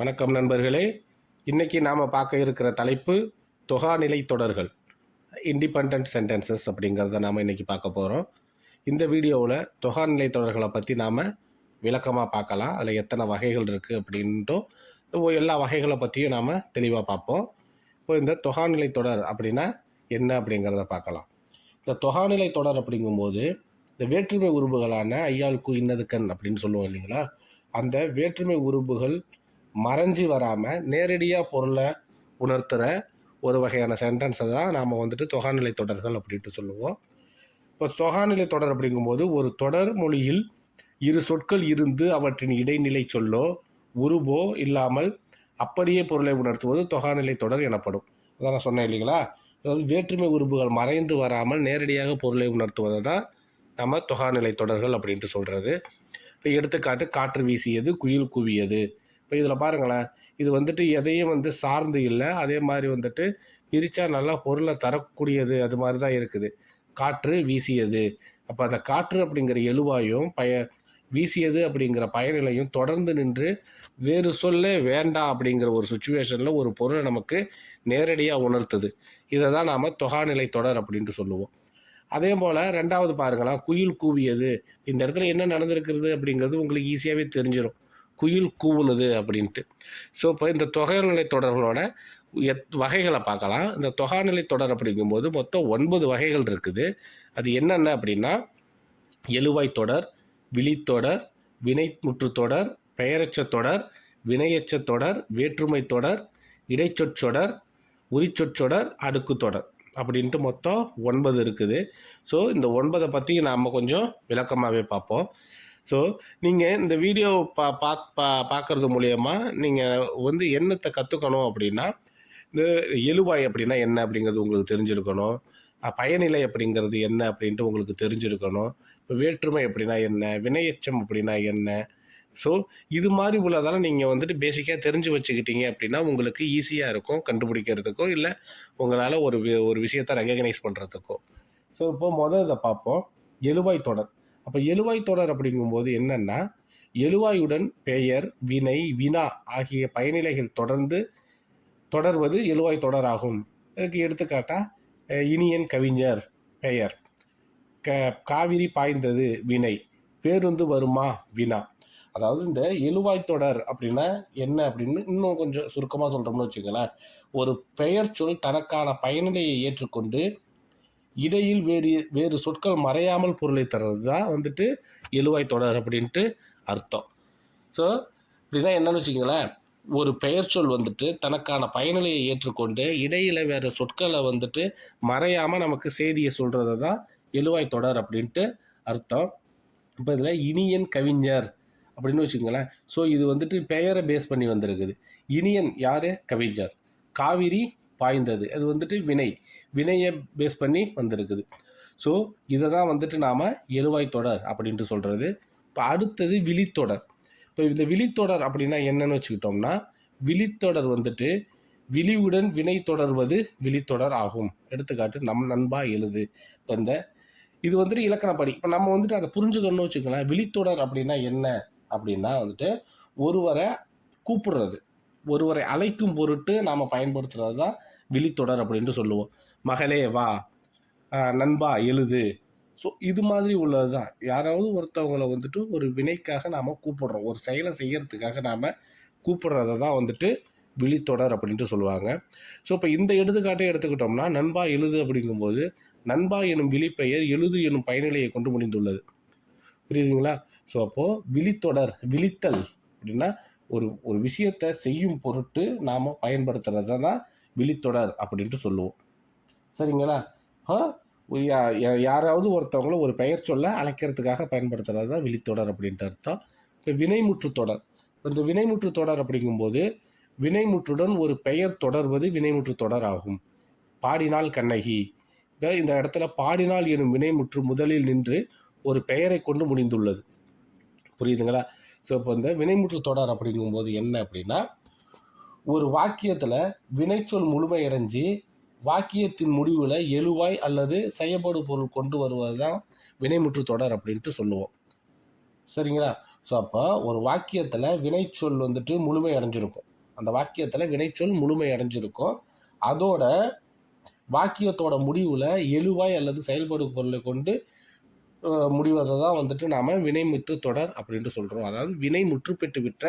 வணக்கம் நண்பர்களே. இன்னைக்கு நாம் பார்க்க இருக்கிற தலைப்பு தொகாநிலை தொடர்கள் இண்டிபெண்ட் சென்டென்சஸ் அப்படிங்கிறத நாம் இன்றைக்கி பார்க்க போகிறோம் இந்த வீடியோவில் தொகாநிலை தொடர்களை பற்றி நாம் விளக்கமாக பார்க்கலாம். அதில் எத்தனை வகைகள் இருக்குது அப்படின்ட்டும் எல்லா வகைகளை பற்றியும் நாம் தெளிவாக பார்ப்போம். இப்போ இந்த தொகாநிலை தொடர் அப்படின்னா என்ன அப்படிங்கிறத பார்க்கலாம். இந்த தொகாநிலை தொடர் அப்படிங்கும்போது இந்த வேற்றுமை உறுப்புகளான ஐயாளுக்கு இன்னதுக்கன் அப்படின்னு சொல்லுவோம் இல்லைங்களா? அந்த வேற்றுமை உறுப்புகள் மறைஞ்சு வராமல் நேரடியாக பொருளை உணர்த்துகிற ஒரு வகையான சென்டென்ஸை தான் நாம் வந்துட்டு தொகாநிலை தொடர்கள் அப்படின்ட்டு சொல்லுவோம். இப்போ தொகாநிலை தொடர் அப்படிங்கும்போது ஒரு தொடர் மொழியில் இரு சொற்கள் இருந்து அவற்றின் இடைநிலை சொல்லோ உருபோ இல்லாமல் அப்படியே பொருளை உணர்த்துவது தொகாநிலை தொடர் எனப்படும். அதான் நான் சொன்னேன் இல்லைங்களா? அதாவது வேற்றுமை உறுப்புகள் மறைந்து வராமல் நேரடியாக பொருளை உணர்த்துவதை தான் நம்ம தொகாநிலை தொடர்கள் அப்படின்ட்டு சொல்கிறது இப்போ எடுத்துக்காட்டு காற்று வீசியது குயில் கூவியது. இப்போ இதில் பாருங்களேன். இது வந்துட்டு எதையும் வந்து சார்ந்து இல்லை. அதே மாதிரி வந்துட்டு பிரித்தா நல்லா பொருளை தரக்கூடியது அது மாதிரி தான் இருக்குது. காற்று வீசியது. அப்போ அந்த காற்று அப்படிங்கிற எழுவாயும் பய வீசியது அப்படிங்கிற பயனிலையும் தொடர்ந்து நின்று வேறு சொல்ல வேண்டாம் அப்படிங்கிற ஒரு சுச்சுவேஷனில் ஒரு பொருளை நமக்கு நேரடியாக உணர்த்துது. இதை தான் நாம் தொகாநிலை தொடர் அப்படின்ட்டு சொல்லுவோம். அதே போல் ரெண்டாவது பாருங்களேன் குயில் கூவியது. இந்த இடத்துல என்ன நடந்திருக்கிறது அப்படிங்கிறது உங்களுக்கு ஈஸியாகவே தெரிஞ்சிடும் குயில் கூவுனது அப்படின்ட்டு. ஸோ இப்போ இந்த தொகைநிலை தொடர்களோட எத் வகைகளை பார்க்கலாம். இந்த தொகாநிலை தொடர் அப்படிங்கும்போது மொத்தம் ஒன்பது வகைகள் இருக்குது. அது என்னென்ன அப்படின்னா எழுவாய் தொடர் விழித்தொடர் வினைமுற்று தொடர் பெயரச்ச தொடர் வினையச்ச தொடர் வேற்றுமை தொடர் இடைச்சொற்றொடர் உரிச்சொற்றொடர் அடுக்கு தொடர் அப்படின்ட்டு மொத்தம் ஒன்பது இருக்குது. ஸோ இந்த ஒன்பதை பற்றி நாம் கொஞ்சம் விளக்கமாகவே பார்ப்போம். ஸோ நீங்கள் இந்த வீடியோ பா பா பா பார்க்குறது மூலயமா நீங்கள் வந்து என்னத்தை கற்றுக்கணும் அப்படின்னா இந்த எழுவாய் அப்படின்னா என்ன அப்படிங்கிறது உங்களுக்கு தெரிஞ்சிருக்கணும். பயனிலை அப்படிங்கிறது என்ன அப்படின்ட்டு உங்களுக்கு தெரிஞ்சிருக்கணும். இப்போ வேற்றுமை அப்படின்னா என்ன? வினையச்சம் அப்படின்னா என்ன? ஸோ இது மாதிரி உள்ளதெல்லாம் நீங்கள் வந்துட்டு பேசிக்காக தெரிஞ்சு வச்சுக்கிட்டீங்க அப்படின்னா உங்களுக்கு ஈஸியாக இருக்கும் கண்டுபிடிக்கிறதுக்கோ இல்லை உங்களால் ஒரு ஒரு விஷயத்தை ரெகக்னைஸ் பண்ணுறதுக்கோ ஸோ இப்போ முதல் இதை பார்ப்போம். எழுவாய் தொடர். அப்போ எழுவாய் தொடர் அப்படிங்கும்போது என்னன்னா எழுவாயுடன் பெயர் வினை வினா ஆகிய பயனிலைகள் தொடர்ந்து தொடர்வது எழுவாய் தொடர் ஆகும் இதுக்கு எடுத்துக்காட்டா இனியன் கவிஞர் பெயர். க காவிரி பாய்ந்தது வினை பேருந்து வருமா வினா. அதாவது இந்த எழுவாய் தொடர் அப்படின்னா என்ன அப்படின்னு இன்னும் கொஞ்சம் சுருக்கமாக சொல்கிறோம்னு வச்சுக்கோங்களேன். ஒரு பெயர் சொல் தனக்கான பயனிலையை ஏற்றுக்கொண்டு இடையில் வேறு வேறு சொற்கள் மறையாமல் பொருளை தர்றது தான் வந்துட்டு எழுவாய் தொடர் அப்படின்ட்டு அர்த்தம். ஸோ இப்படின்னா என்னன்னு வச்சுக்கோங்களேன். ஒரு பெயர் சொல் வந்துட்டு தனக்கான பயனிலையை ஏற்றுக்கொண்டு இடையில வேறு சொற்களை வந்துட்டு மறையாமல் நமக்கு செய்தியை சொல்கிறது தான் எழுவாய் தொடர் அப்படின்ட்டு அர்த்தம். இப்போ இதில் இனியன் கவிஞர் அப்படின்னு வச்சுக்கோங்களேன். ஸோ இது வந்துட்டு பெயரை பேஸ் பண்ணி வந்திருக்குது. இனியன் யார்? கவிஞர். காவிரி பாய்ந்தது. அது வந்துட்டு வினை. வினையை பேஸ் பண்ணி வந்திருக்குது. ஸோ இதை தான் வந்துட்டு நாம் எழுவாய் தொடர் அப்படின்ட்டு சொல்கிறது இப்போ அடுத்தது விழித்தொடர். இப்போ இந்த விழித்தொடர் அப்படின்னா என்னன்னு வச்சுக்கிட்டோம்னா விழித்தொடர் வந்துட்டு விழிவுடன் வினை தொடர்வது விழித்தொடர் ஆகும். எடுத்துக்காட்டு நம் நண்பா எழுது. இப்போ இந்த இது வந்துட்டு இலக்கணப்படி. இப்போ நம்ம வந்துட்டு அதை புரிஞ்சுக்கணும்னு வச்சுக்கலாம் விழித்தொடர் அப்படின்னா என்ன அப்படின்னா வந்துட்டு ஒருவரை கூப்பிடுறது. ஒருவரை அழைக்கும் பொருட்டு நாம் பயன்படுத்துறது தான் விழித்தொடர் அப்படின்ட்டு சொல்லுவோம். மகளே வா. நண்பா எழுது. ஸோ இது மாதிரி உள்ளது தான் யாராவது ஒருத்தவங்களை வந்துட்டு ஒரு வினைக்காக நாம் கூப்பிடுறோம். ஒரு செயலை செய்கிறதுக்காக நாம் கூப்பிடுறத தான் வந்துட்டு விழித்தொடர் அப்படின்ட்டு சொல்லுவாங்க. ஸோ இப்போ இந்த எடுத்துக்காட்டை எடுத்துக்கிட்டோம்னா நண்பா எழுது அப்படிங்கும்போது நண்பா எனும் விழிப்பெயர் எழுது எனும் பயனிலையை கொண்டு முடிந்துள்ளது. புரியுதுங்களா? ஸோ அப்போது விழித்தொடர் விழித்தல் அப்படின்னா ஒரு ஒரு விஷயத்தை செய்யும் பொருட்டு நாம் பயன்படுத்துகிறத தான் விழித்தொடர் அப்படின்ட்டு சொல்லுவோம். சரிங்களா? யா- யா- யாராவது ஒருத்தவங்கள ஒரு பெயர் சொல்ல அழைக்கிறதுக்காக பயன்படுத்துறது தான் விழித்தொடர் அப்படின்ட்டு அர்த்தம். இப்போ வினைமுற்று தொடர். இந்த வினைமுற்று தொடர் அப்படிங்கும்போது வினைமுற்றுடன் ஒரு பெயர் தொடர்வது வினைமுற்று தொடர் ஆகும். பாடினால் கண்ணகி. இந்த- இந்த இடத்துல பாடினால் எனும் வினைமுற்று முதலில் நின்று ஒரு பெயரை கொண்டு முடிந்துள்ளது. புரியுதுங்களா? ஸோ இப்போ இந்த வினைமுற்று தொடர் அப்படிங்கும்போது என்ன அப்படின்னா ஒரு வாக்கியத்தில் வினைச்சொல் முழுமையடைஞ்சு வாக்கியத்தின் முடிவில் எழுவாய் அல்லது செயல்படு பொருள் கொண்டு வருவது தான் வினைமுற்று தொடர் அப்படின்ட்டு சொல்லுவோம். சரிங்களா? ஸோ அப்போ ஒரு வாக்கியத்தில் வினைச்சொல் வந்துட்டு முழுமை அடைஞ்சிருக்கும் அந்த வாக்கியத்தில் வினைச்சொல் முழுமை அடைஞ்சிருக்கும் அதோட வாக்கியத்தோட முடிவில் எழுவாய் அல்லது செயல்படு பொருளை கொண்டு முடிவதை தான் வந்துட்டு நாம் வினைமுற்று தொடர் அப்படின்ட்டு சொல்கிறோம் அதாவது வினை முற்று பெற்று விட்ட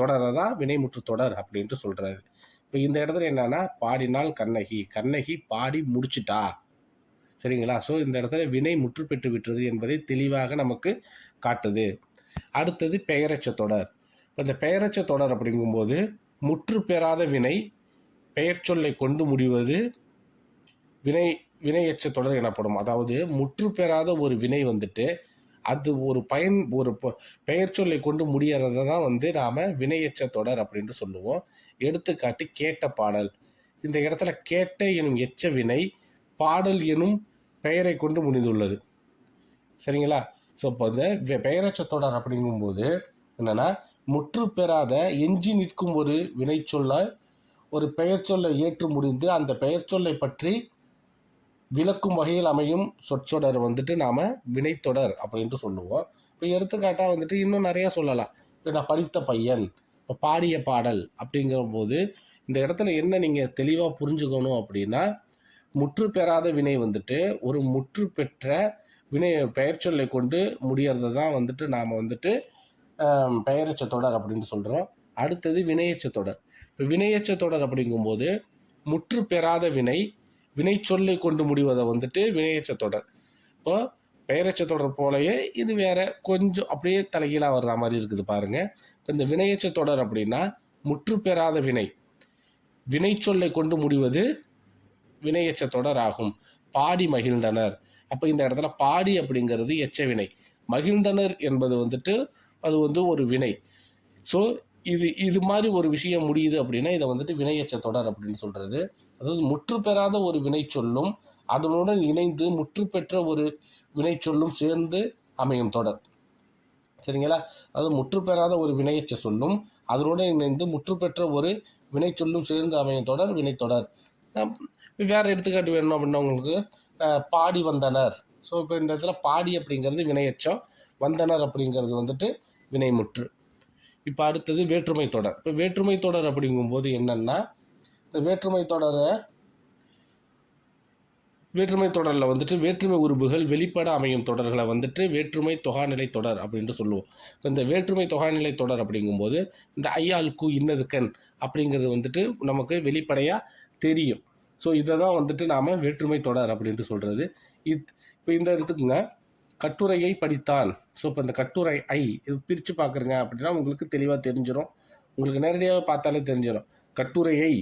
தொடரை தான் வினைமுற்று தொடர் அப்படின்ட்டு சொல்கிறாரு இப்போ இந்த இடத்துல என்னன்னா பாடினால் கண்ணகி கண்ணகி பாடி முடிச்சிட்டா. சரிங்களா? ஸோ இந்த இடத்துல வினை முற்று பெற்று விட்டது என்பதை தெளிவாக நமக்கு காட்டுது. அடுத்தது பெயரச்ச தொடர். இப்போ இந்த பெயரச்ச தொடர் அப்படிங்கும்போது முற்று பெறாத வினை பெயர் சொல்லை கொண்டு முடிவது வினை வினையச்ச தொடர் எனப்படும். அதாவது முற்று பெறாத ஒரு வினை வந்துட்டு அது ஒரு பயன் ஒரு பெயர் சொல்லை கொண்டு முடியறத தான் வந்து நாம் வினையச்ச தொடர் அப்படின்ட்டு சொல்லுவோம். எடுத்துக்காட்டு கேட்ட பாடல். இந்த இடத்துல கேட்ட எனும் எச்ச வினை பாடல் எனும் பெயரை கொண்டு முடிந்துள்ளது. சரிங்களா? ஸோ இப்போ இந்த பெயரச்ச தொடர் அப்படிங்கும்போது என்னென்னா முற்று பெறாத எஞ்சி நிற்கும் ஒரு வினைச்சொல்லை ஒரு பெயர் சொல்லை ஏற்று முடிந்து அந்த பெயர் சொல்லை பற்றி விளக்கும் வகையில் அமையும் சொற்றொடர் வந்துட்டு நாம் வினைத்தொடர் அப்படின்ட்டு சொல்லுவோம். இப்போ எடுத்துக்காட்டாக வந்துட்டு இன்னும் நிறையா சொல்லலாம். இப்போ நான் படித்த பையன் இப்போ பாடிய பாடல் அப்படிங்கிற போது இந்த இடத்துல என்ன நீங்கள் தெளிவாக புரிஞ்சுக்கணும் அப்படின்னா முற்று பெறாத வினை வந்துட்டு ஒரு முற்று பெற்ற வினை பெயர் சொல்லை கொண்டு முடியறது தான் வந்துட்டு நாம் வந்துட்டு பெயரச்ச தொடர் அப்படின்னு சொல்கிறோம் அடுத்தது வினையச்ச தொடர். இப்போ வினையச்ச தொடர் அப்படிங்கும்போது முற்று பெறாத வினை வினை சொல்லை கொண்டு முடிவதை வந்துட்டு வினையச்ச தொடர் இப்போ பெயரச்ச தொடர் போலயே இது வேற கொஞ்சம் அப்படியே தலைகீழாக வர்ற மாதிரி இருக்குது பாருங்க. இப்போ இந்த வினையச்ச தொடர் அப்படின்னா முற்று பெறாத வினை. வினை சொல்லை கொண்டு முடிவது வினையச்ச தொடர் ஆகும். பாடி மகிழ்ந்தனர். அப்போ இந்த இடத்துல பாடி அப்படிங்கிறது எச்ச வினை. மகிழ்ந்தனர் என்பது வந்துட்டு அது வந்து ஒரு வினை. ஸோ இது இது மாதிரி ஒரு விஷயம் முடியுது அப்படின்னா இதை வந்துட்டு வினையச்ச தொடர் அப்படின்னு சொல்கிறது அதாவது முற்று பெறாத ஒரு வினை சொல்லும் அதனுடன் இணைந்து முற்று பெற்ற ஒரு வினை சொல்லும் சேர்ந்து அமையும் தொடர். சரிங்களா? அதாவது முற்று பெறாத ஒரு வினையச்ச சொல்லும் அதனுடன் இணைந்து முற்று பெற்ற ஒரு வினை சொல்லும் சேர்ந்து அமையும் தொடர் வினைத்தொடர். வேறு எடுத்துக்காட்டு வேணும் அப்படின்னா உங்களுக்கு? பாடி வந்தனர். ஸோ இப்போ இந்த இடத்துல பாடி அப்படிங்கிறது வினையச்சம் வந்தனர் அப்படிங்கிறது வந்துட்டு வினைமுற்று. இப்போ அடுத்தது வேற்றுமை தொடர். இப்போ வேற்றுமை தொடர் அப்படிங்கும்போது என்னென்னா இந்த வேற்றுமை தொடரை வேற்றுமை தொடரில் வந்துட்டு வேற்றுமை உறுப்புகள் வெளிப்பட அமையும் தொடர்களை வந்துட்டு வேற்றுமை தொகாநிலை தொடர் அப்படின்ட்டு சொல்லுவோம். இப்போ இந்த வேற்றுமை தொகாநிலை தொடர் அப்படிங்கும்போது இந்த ஐயால் கு இன்னதுக்கன் அப்படிங்கிறது வந்துட்டு நமக்கு வெளிப்படையாக தெரியும். ஸோ இதை தான் வந்துட்டு நாம் வேற்றுமை தொடர் அப்படின்ட்டு சொல்கிறது இத் இப்போ இந்த இடத்துக்குங்க கட்டுரையை படித்தான். ஸோ இப்போ இந்த கட்டுரை ஐ இது பிரித்து பார்க்குறங்க அப்படின்னா உங்களுக்கு தெளிவாக தெரிஞ்சிடும் உங்களுக்கு நேரடியாக பார்த்தாலே தெரிஞ்சிடும் கட்டுரையை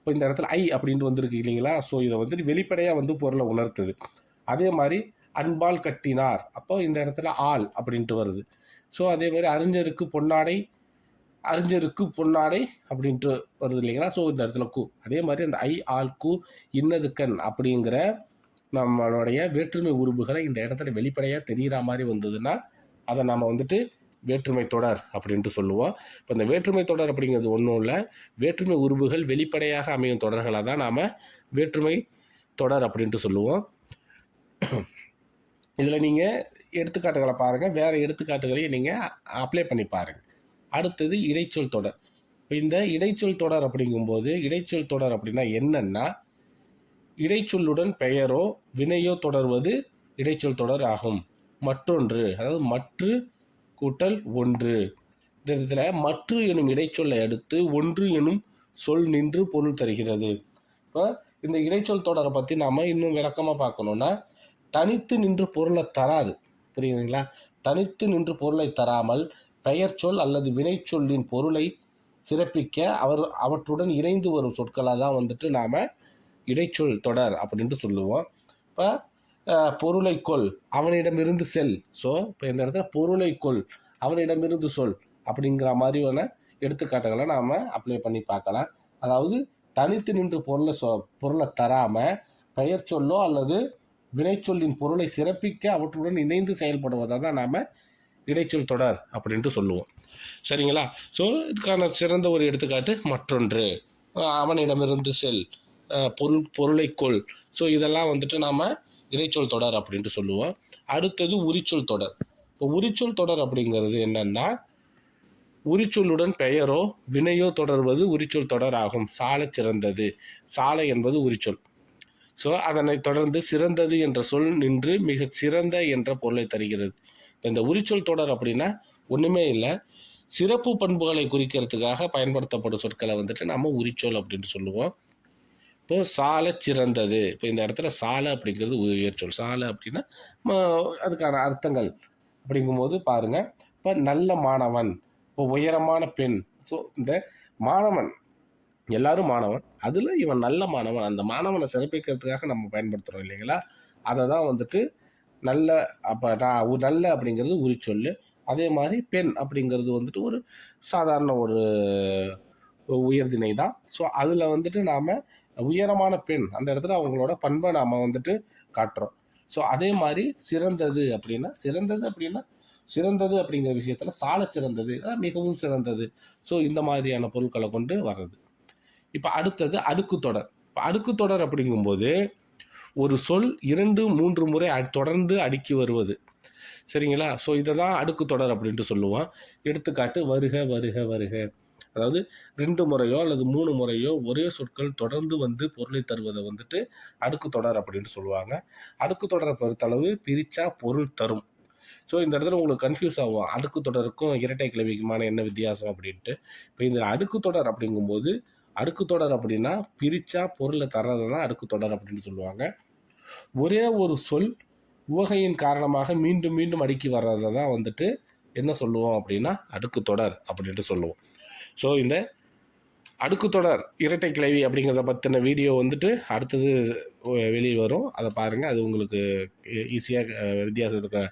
இப்போ இந்த இடத்துல ஐ அப்படின்ட்டு வந்திருக்கு இல்லைங்களா? ஸோ இதை வந்துட்டு வெளிப்படையாக வந்து பொருளை உணர்த்துது. அதே மாதிரி அன்பால் கட்டினார். அப்போ இந்த இடத்துல ஆள் அப்படின்ட்டு வருது. ஸோ அதே மாதிரி அறிஞருக்கு பொன்னாடை அறிஞருக்கு பொன்னாடை அப்படின்ட்டு வருது இல்லைங்களா? ஸோ இந்த இடத்துல கு. அதே மாதிரி அந்த ஐ ஆள் கு இன்னது கண் அப்படிங்கிற நம்மளுடைய வேற்றுமை உறுப்புகளை இந்த இடத்துல வெளிப்படையாக தெரிகிற மாதிரி வந்ததுன்னா அதை நம்ம வந்துட்டு வேற்றுமை தொடர் அப்படின்ட்டு சொல்லுவோம் இப்போ இந்த வேற்றுமை தொடர் அப்படிங்கிறது ஒன்றும் இல்லை. வேற்றுமை உருவுகள் வெளிப்படையாக அமையும் தொடர்களாக தான் நாம் வேற்றுமை தொடர் அப்படின்ட்டு சொல்லுவோம். இதில் நீங்கள் எடுத்துக்காட்டுகளை பாருங்கள் வேறு எடுத்துக்காட்டுகளையும் நீங்கள் அப்ளை பண்ணி பாருங்கள் அடுத்தது இடைச்சொல் தொடர். இப்போ இந்த இடைச்சொல் தொடர் அப்படிங்கும்போது இடைச்சொல் தொடர் அப்படின்னா என்னென்னா இடைச்சொல்லுடன் பெயரோ வினையோ தொடர்வது இடைச்சொல் தொடர் ஆகும். மற்றொன்று அதாவது மற்று கூட்டல் ஒன்று. இந்த இடத்துல மற்று எனும் இடைச்சொல்லை அடுத்து ஒன்று எனும் சொல் நின்று பொருள் தருகிறது. இப்போ இந்த இடைச்சொல் தொடரை பற்றி நாம் இன்னும் விளக்கமாக பார்க்கணுன்னா தனித்து நின்று பொருளை தராது. புரியுதுங்களா? தனித்து நின்று பொருளை தராமல் பெயர் சொல் அல்லது வினைச்சொல்லின் பொருளை சிறப்பிக்க அவர் அவற்றுடன் இணைந்து வரும் சொற்களாக தான் வந்துட்டு நாம் இடைச்சொல் தொடர் அப்படின்ட்டு சொல்லுவோம். இப்போ பொருளை கொள். அவனிடமிருந்து செல். ஸோ இப்போ இந்த இடத்துல பொருளை கொள். அவனிடமிருந்து சொல் அப்படிங்கிற மாதிரியான எடுத்துக்காட்டுகளை நாம் அப்ளை பண்ணி பார்க்கலாம். அதாவது தனித்து நின்று பொருளை சொ பொருளை தராமல் பெயர் சொல்லோ அல்லது வினைச்சொல்லின் பொருளை சிறப்பிக்க அவற்றுடன் இணைந்து செயல்படுவதை தான் நாம் இடைச்சொல் தொடர் அப்படின்ட்டு சொல்லுவோம். சரிங்களா? ஸோ இதுக்கான சிறந்த ஒரு எடுத்துக்காட்டு மற்றொன்று. அவனிடமிருந்து செல். பொருள் பொருளை கொள். ஸோ இதெல்லாம் வந்துட்டு நாம் இறைச்சொல் தொடர் அப்படின்ட்டு சொல்லுவோம். அடுத்தது உரிச்சொல் தொடர். இப்போ உரிச்சொல் தொடர் அப்படிங்கிறது என்னன்னா உரிச்சொல்லுடன் பெயரோ வினையோ தொடர்வது உரிச்சொல் தொடர் ஆகும். சாலை சிறந்தது. சாலை என்பது உரிச்சொல். ஸோ அதனை தொடர்ந்து சிறந்தது என்ற சொல் நின்று மிக சிறந்த என்ற பொருளை தருகிறது. இந்த உரிச்சொல் தொடர் அப்படின்னா ஒன்றுமே இல்லை. சிறப்பு பண்புகளை குறிக்கிறதுக்காக பயன்படுத்தப்படும் சொற்களை வந்துட்டு நம்ம உரிச்சொல் அப்படின்னு சொல்லுவோம். இப்போ சாலை சிறந்தது. இப்போ இந்த இடத்துல சாலை அப்படிங்கிறது உயர்ச்சொல் சாலை. அப்படின்னா ம- அதுக்கான அர்த்தங்கள் அப்படிங்கும்போது பாருங்க. இப்போ நல்ல மாணவன் இப்போ உயரமான பெண். ஸோ இந்த மாணவன் எல்லாரும் மாணவன். அதில் இவன் நல்ல மாணவன். அந்த மாணவனை சிறப்பிக்கிறதுக்காக நம்ம பயன்படுத்துகிறோம் இல்லைங்களா? அதை தான் வந்துட்டு நல்ல அப்போ நான் உ- நல்ல அப்படிங்கிறது உரிச்சொல் அதே மாதிரி பெண் அப்படிங்கிறது வந்துட்டு ஒரு சாதாரண ஒரு உயர்திணை தான். ஸோ அதில் வந்துட்டு நாம் உயரமான பெண் அந்த இடத்துல அவங்களோட பண்பை நாம் வந்துட்டு காட்டுறோம். ஸோ அதே மாதிரி சிறந்தது அப்படின்னா சிறந்தது அப்படின்னா சிறந்தது அப்படிங்கிற விஷயத்தில் சால சிறந்தது மிகவும் சிறந்தது. ஸோ இந்த மாதிரியான பொருட்களை கொண்டு வர்றது. இப்போ அடுத்தது அடுக்கு தொடர். இப்போ அடுக்கு தொடர் அப்படிங்கும்போது ஒரு சொல் இரண்டு மூன்று முறை அ- தொடர்ந்து அடுக்கி வருவது. சரிங்களா? ஸோ இதை தான் அடுக்கு தொடர் அப்படின்ட்டு சொல்லுவோம். எடுத்துக்காட்டு வருக வருக வருக. அதாவது ரெண்டு முறையோ அல்லது மூணு முறையோ ஒரே சொற்கள் தொடர்ந்து வந்து பொருளை தருவதை வந்துட்டு அடுக்கு தொடர் அப்படின்ட்டு சொல்லுவாங்க. அடுக்கு தொடரை பொறுத்தளவு பிரித்தா பொருள் தரும். ஸோ இந்த இடத்துல உங்களுக்கு கன்ஃபியூஸ் ஆகும். அடுக்கு தொடருக்கும் இரட்டை கிளவிக்குமான என்ன வித்தியாசம் அப்படின்ட்டு. இப்போ இந்த அடுக்கு தொடர் அப்படிங்கும்போது அடுக்கு தொடர் அப்படின்னா பிரித்தா பொருளை தர்றது தான் அடுக்கு தொடர் அப்படின்னு சொல்லுவாங்க. ஒரே ஒரு சொல் உவகையின் காரணமாக மீண்டும் மீண்டும் அடுக்கி வர்றதை தான் வந்துட்டு என்ன சொல்லுவோம் அப்படின்னா அடுக்கு தொடர் அப்படின்ட்டு சொல்லுவோம். ஸோ இந்த அடுக்கு தொடர் இரட்டை கிளவி அப்படிங்கிறத பற்றின வீடியோ வந்துட்டு அடுத்தது வெளியே வரும். அதை பாருங்கள் அது உங்களுக்கு ஈஸியாக வித்தியாசத்துக்கு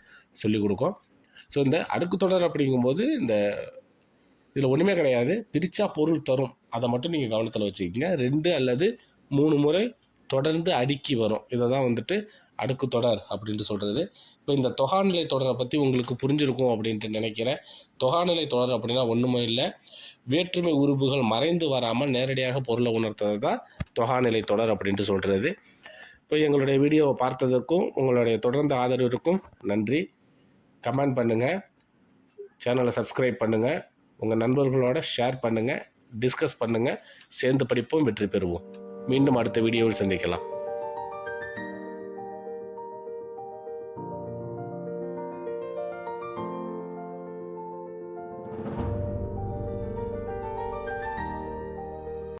சொல்லிக் கொடுக்கும். ஸோ இந்த அடுக்கு தொடர் அப்படிங்கும்போது இந்த இதில் ஒன்றுமே கிடையாது. பிரிச்சா பொருள் தரும். அதை மட்டும் நீங்கள் கவனத்தில் வச்சுக்கிங்க. ரெண்டு அல்லது மூணு முறை தொடர்ந்து அடுக்கி வரும். இதை தான் வந்துட்டு அடுக்கு தொடர் அப்படின்ட்டு சொல்கிறது இப்போ இந்த தொகாநிலை தொடரை பற்றி உங்களுக்கு புரிஞ்சிருக்கும் அப்படின்ட்டு நினைக்கிறேன். தொகாநிலை தொடர் அப்படின்னா ஒன்றுமே இல்லை. வேற்றுமை உறுப்புகள் மறைந்து வராமல் நேரடியாக பொருளை உணர்த்தது தான் தொகாநிலை தொடர் அப்படின்ட்டு சொல்கிறது இப்போ எங்களுடைய வீடியோவை பார்த்ததற்கும் உங்களுடைய தொடர்ந்த ஆதரவிற்கும் நன்றி. கமெண்ட் பண்ணுங்கள் சேனலை சப்ஸ்கிரைப் பண்ணுங்கள் உங்கள் நண்பர்களோட ஷேர் பண்ணுங்கள் டிஸ்கஸ் பண்ணுங்கள் சேர்ந்து படிப்போம் வெற்றி பெறுவோம். மீண்டும் அடுத்த வீடியோவில் சந்திக்கலாம்.